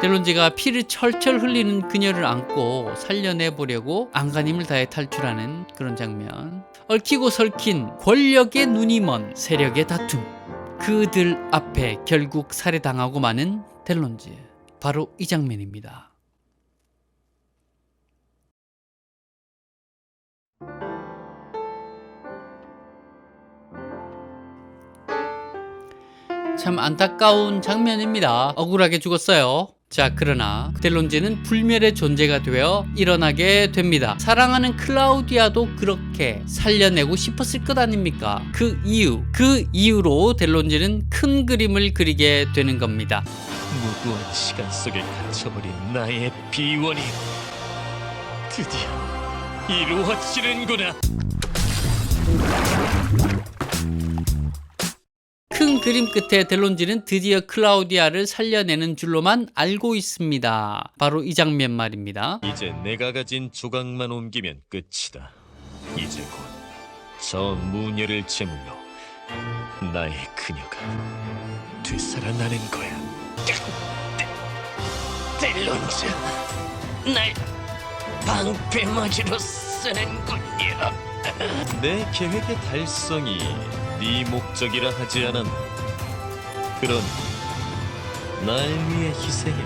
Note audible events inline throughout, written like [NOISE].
델론지가 피를 철철 흘리는 그녀를 안고 살려내보려고 안간힘을 다해 탈출하는 그런 장면. 얽히고 설킨 권력의 눈이 먼 세력의 다툼. 그들 앞에 결국 살해당하고 마는 델론지. 바로 이 장면입니다. 참 안타까운 장면입니다. 억울하게 죽었어요. 자, 그러나 델론지는 불멸의 존재가 되어 일어나게 됩니다. 사랑하는 클라우디아도 그렇게 살려내고 싶었을 것 아닙니까? 그 이유, 그 이유로 델론지는 큰 그림을 그리게 되는 겁니다. 무고한 시간 속에 갇혀버린 나의 비원이 드디어 이루어지는구나. 큰 그림 끝에 델론지는 드디어 클라우디아를 살려내는 줄로만 알고 있습니다. 바로 이 장면 말입니다. 이제 내가 가진 조각만 옮기면 끝이다. 이제 곧 저 무녀를 제물로 나의 그녀가 되살아나는 거야. 델론즈, 날 방패막이로 쓰는군요. 내 계획의 달성이 네 목적이라 하지 않았나? 그러니 날 위해 희생해.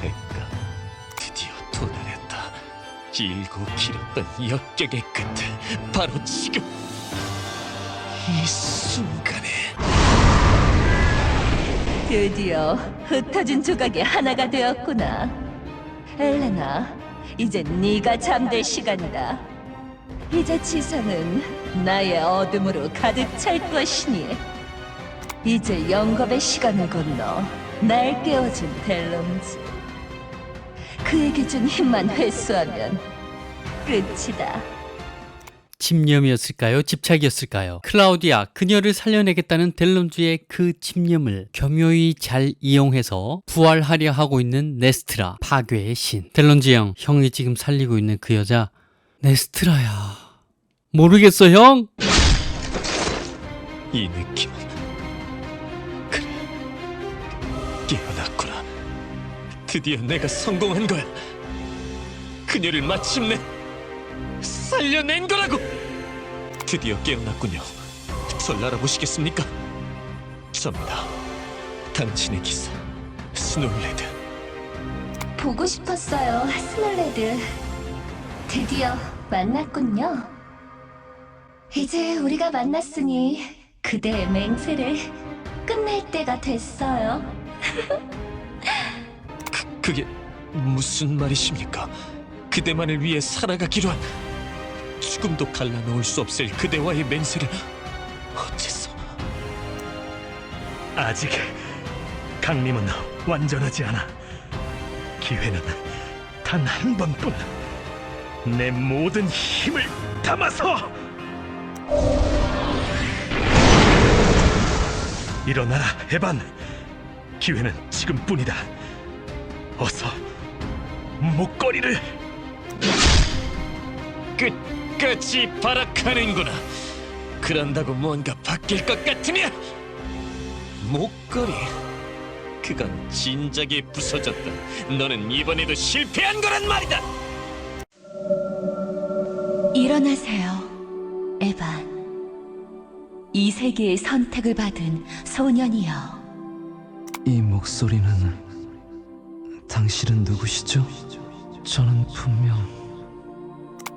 대가 드디어 도달했다. 길고 길었던 역경의 끝에 바로 지금 이 순간에 드디어 흩어진 조각이 하나가 되었구나. 엘레나, 이제 네가 잠들 시간이다. 이제 지상은 나의 어둠으로 가득 찰 것이니 이제 영겁의 시간을 건너 날 깨워준 델롬즈. 그에게 준 힘만 회수하면 끝이다. 집념이었을까요? 집착이었을까요? 클라우디아, 그녀를 살려내겠다는 델론주의 그 집념을 교묘히 잘 이용해서 부활하려 하고 있는 네스트라, 파괴의 신. 델론지 형, 형이 지금 살리고 있는 그 여자, 네스트라야. 모르겠어, 형? 이 느낌은 그래 깨어났구나. 드디어 내가 성공한 거야. 그녀를 마침내 살려낸 거라고. 드디어 깨어났군요. 절 알아보시겠습니까? 접니다. 당신의 기사 스놀레드. 보고 싶었어요, 스놀레드. 드디어 만났군요. 이제 우리가 만났으니 그대의 맹세를 끝낼 때가 됐어요. 그게 무슨 말이십니까? 그대만을 위해 살아가기로 한 죽음도 갈라놓을 수 없을 그대와의 맹세를 어째서 아직 강림은 완전하지 않아. 기회는 단 한 번뿐. 내 모든 힘을 담아서 일어나라, 에반. 기회는 지금뿐이다. 어서 목걸이를 끝까지 발악하는구나. 그런다고 뭔가 바뀔 것 같으냐? 목걸이. 그건 진작에 부서졌다. 너는 이번에도 실패한 거란 말이다. 세계의 선택을 받은 소년이여. 이 목소리는 당신은 누구시죠? 저는 분명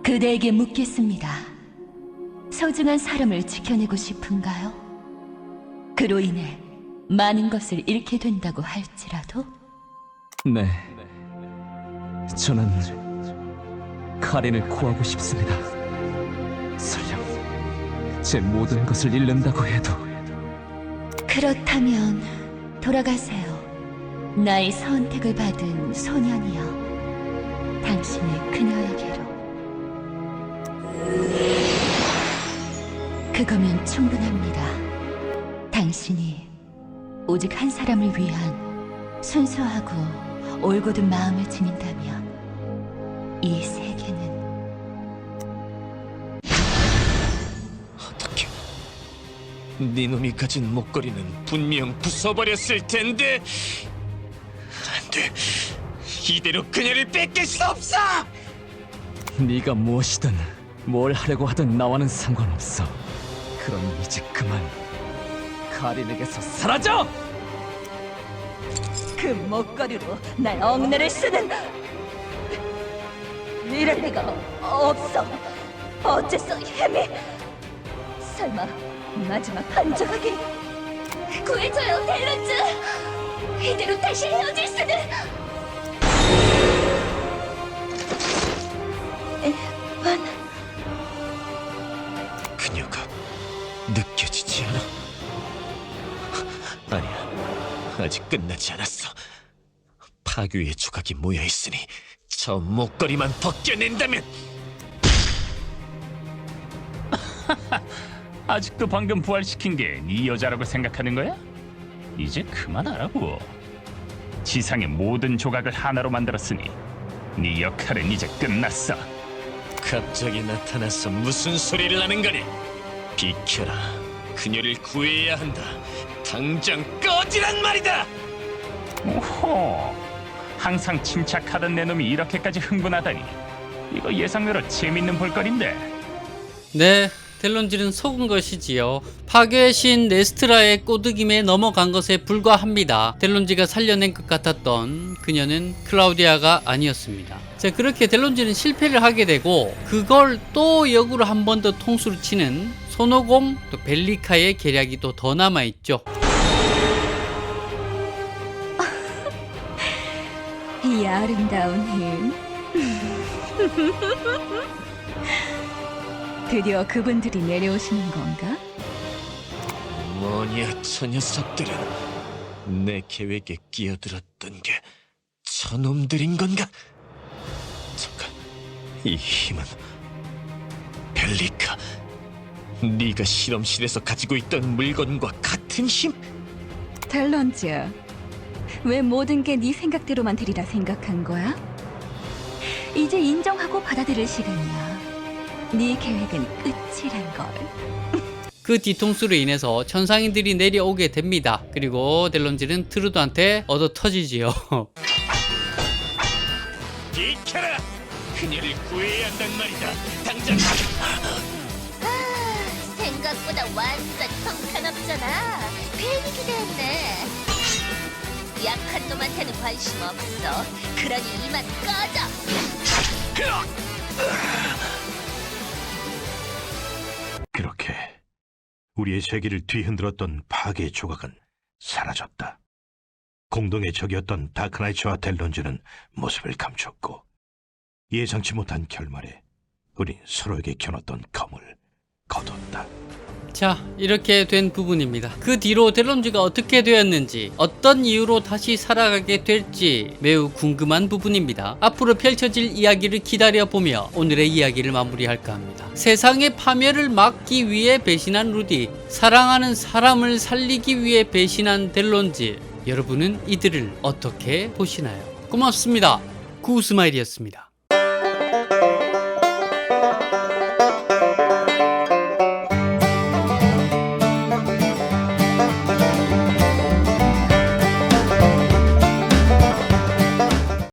그대에게 묻겠습니다. 소중한 사람을 지켜내고 싶은가요? 그로 인해 많은 것을 잃게 된다고 할지라도 네 저는 카렌을 구하고 싶습니다 제 모든 것을 잃는다고 해도 그렇다면 돌아가세요. 나의 선택을 받은 소년이여. 당신의 그녀에게로. 그거면 충분합니다. 당신이 오직 한 사람을 위한 순수하고 올곧은 마음을 지닌다면 이 세 네 놈이 가진 목걸이는 분명 부숴버렸을 텐데 안돼 이대로 그녀를 뺏길 수 없어 네가 무엇이든 뭘 하려고 하든 나와는 상관없어. 그럼 이제 그만 카린에게서 사라져! 그 목걸이로 날 얽내를 쓰는 이럴 리가 없어. 어째서 햄이 설마 마지막 한 조각이. 구해줘요 델런즈 이대로 다시 헤어질 수는. 에반 그녀가 느껴지지 않아? 아니야 아직 끝나지 않았어. 파괴의 조각이 모여있으니 저 목걸이만 벗겨낸다면 [LAUGHS] 아직도 방금 부활시킨 게 네 여자라고 생각하는 거야? 이제 그만하라고. 지상의 모든 조각을 하나로 만들었으니 네 역할은 이제 끝났어. 갑자기 나타나서 무슨 소리를 하는 거니? 비켜라. 그녀를 구해야 한다. 당장 꺼지란 말이다. 오호. 항상 침착하던 내 놈이 이렇게까지 흥분하다니. 이거 예상대로 재밌는 볼거리인데. 네, 델론지는 속은 것이지요. 파괴의 신 네스트라의 꼬드김에 넘어간 것에 불과합니다. 델론지가 살려낸 것 같았던 그녀는 클라우디아가 아니었습니다. 자, 그렇게 델론지는 실패를 하게 되고 그걸 또 역으로 한 번 더 통수를 치는 손오공 또 벨리카의 계략이 또 더 남아 있죠. [LAUGHS] 이 아름다운 힘 [LAUGHS] 드디어 그분들이 내려오시는 건가? 뭐냐, 저 녀석들은 내 계획에 끼어들었던 게 저놈들인 건가? 잠깐, 이 힘은 벨리카. 네가 실험실에서 가지고 있던 물건과 같은 힘? 델런즈, 왜 모든 게 네 생각대로만 되리라 생각한 거야? 이제 인정하고 받아들일 시간이야. 네 계획은 끝이란 걸. 그 뒤통수로 인해서 천상인들이 내려오게 됩니다. 그리고 델론지는 트루드한테 얻어 터지지요. 비켜라! 그녀를 구해야 한단 말이다. 당장 생각보다 완전 형편없잖아. 괜히 기대했네. 약한 놈한테는 관심 없어. 그러니 이만 꺼져. 우리의 세계를 뒤흔들었던 파괴의 조각은 사라졌다. 공동의 적이었던 다크나이츠와 델론즈는 모습을 감췄고 예상치 못한 결말에 우린 서로에게 겨눴던 검을 거뒀다. 자, 이렇게 된 부분입니다. 그 뒤로 델론즈가 어떻게 되었는지, 어떤 이유로 다시 살아가게 될지 매우 궁금한 부분입니다. 앞으로 펼쳐질 이야기를 기다려보며 오늘의 이야기를 마무리할까 합니다. 세상의 파멸을 막기 위해 배신한 루디, 사랑하는 사람을 살리기 위해 배신한 델론즈, 여러분은 이들을 어떻게 보시나요? 고맙습니다. 구스마일이었습니다.